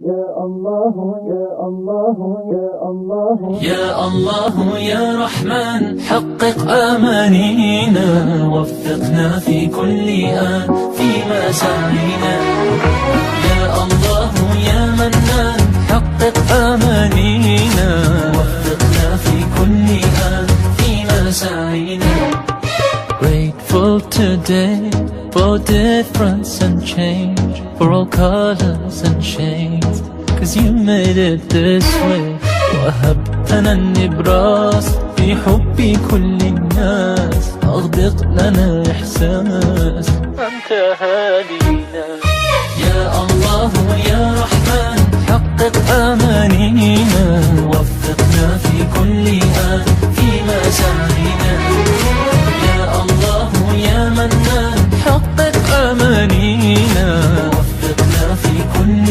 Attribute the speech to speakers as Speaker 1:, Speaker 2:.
Speaker 1: يا الله يا الله يا الله.
Speaker 2: يا الله يا رحمن حقق آمانينا وفقنا في كل آن في مساعينا يا الله يا منان حقق آمانينا وفقنا في كل آن في مساعينا Grateful today for difference and change For all colors and shades. Made it this way وهبتنا النبراس في حب كل الناس أغدق لنا إحساس أنت هادينا